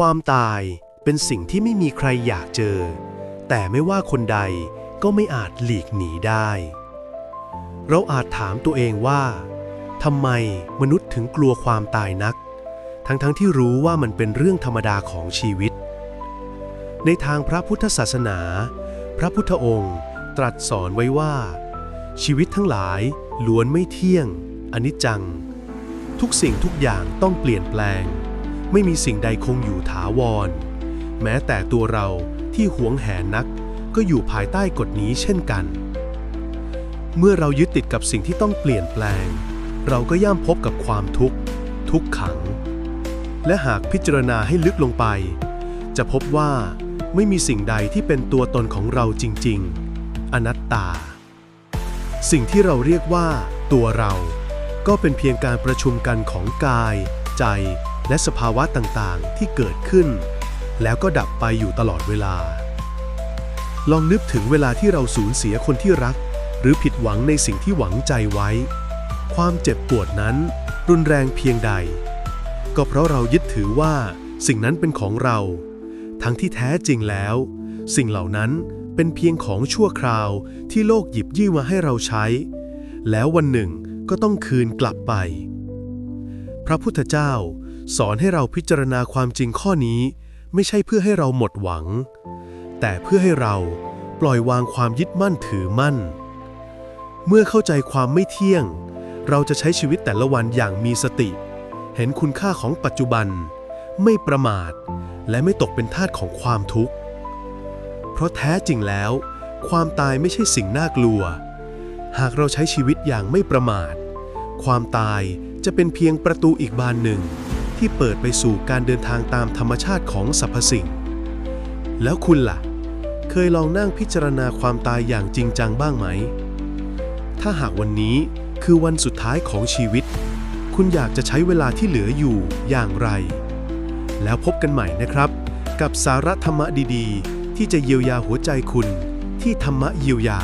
ความตายเป็นสิ่งที่ไม่มีใครอยากเจอ แต่ไม่ว่าคนใดก็ไม่อาจหลีกหนีได้ เราอาจถามตัวเองว่าทำไมมนุษย์ถึงกลัวความตายนัก ทั้งๆทที่รู้ว่ามันเป็นเรื่องธรรมดาของชีวิต ในทางพระพุทธศาสนา พระพุทธองค์ตรัสสอนไว้ว่า ชีวิตทั้งหลายล้วนไม่เที่ยง อนิจจัง ทุกสิ่งทุกอย่างต้องเปลี่ยนแปลง ไม่มีสิ่งใดคงอยู่ถาวร แม้แต่ตัวเราที่หวงแหนนักก็อยู่ภายใต้กฎนี้เช่นกัน เมื่อเรายึดติดกับสิ่งที่ต้องเปลี่ยนแปลง เราก็ย่ำพบกับความทุกข์ ทุกขัง และหากพิจารณาให้ลึกลงไป จะพบว่าไม่มีสิ่งใดที่เป็นตัวตนของเราจริง ๆ อนัตตา สิ่งที่เราเรียกว่า ตัวเรา ก็เป็นเพียงการประชุมกันของกาย ใจ และสภาวะต่างๆ ที่เกิดขึ้น แล้วก็ดับไปอยู่ตลอดเวลา ลองนึกถึงเวลาที่เราสูญเสียคนที่รัก หรือผิดหวังในสิ่งที่หวังใจไว้ ความเจ็บปวดนั้น รุนแรงเพียงใด ก็เพราะเรายึดถือว่าสิ่งนั้นเป็นของเรา ทั้งที่แท้จริงแล้ว สิ่งเหล่านั้นเป็นเพียงของชั่วคราวที่โลกหยิบยื่นมาให้เราใช้ แล้ววันหนึ่งก็ต้องคืนกลับไป พระพุทธเจ้า สอนให้เราพิจารณาความจริงข้อนี้ ไม่ใช่เพื่อให้เราหมดหวัง แต่เพื่อให้เราปล่อยวางความยึดมั่นถือมั่น เมื่อเข้าใจความไม่เที่ยง เราจะใช้ชีวิตแต่ละวันอย่างมีสติ เห็นคุณค่าของปัจจุบัน ไม่ประมาท และไม่ตกเป็นทาสของความทุกข์ เพราะแท้จริงแล้ว ความตายไม่ใช่สิ่งน่ากลัว หากเราใช้ชีวิตอย่างไม่ประมาท ความตายจะเป็นเพียงประตูอีกบานหนึ่ง ที่เปิดไปสู่การเดินทางตามธรรมชาติของสรรพสิ่ง แล้วคุณล่ะ เคยลองนั่งพิจารณาความตายอย่างจริงจังบ้างไหม ถ้าหากวันนี้คือวันสุดท้ายของชีวิต คุณอยากจะใช้เวลาที่เหลืออยู่อย่างไร แล้วพบกันใหม่นะครับ กับสาระธรรมะดีๆ ที่จะเยียวยาหัวใจคุณที่ธรรมะเยียวยา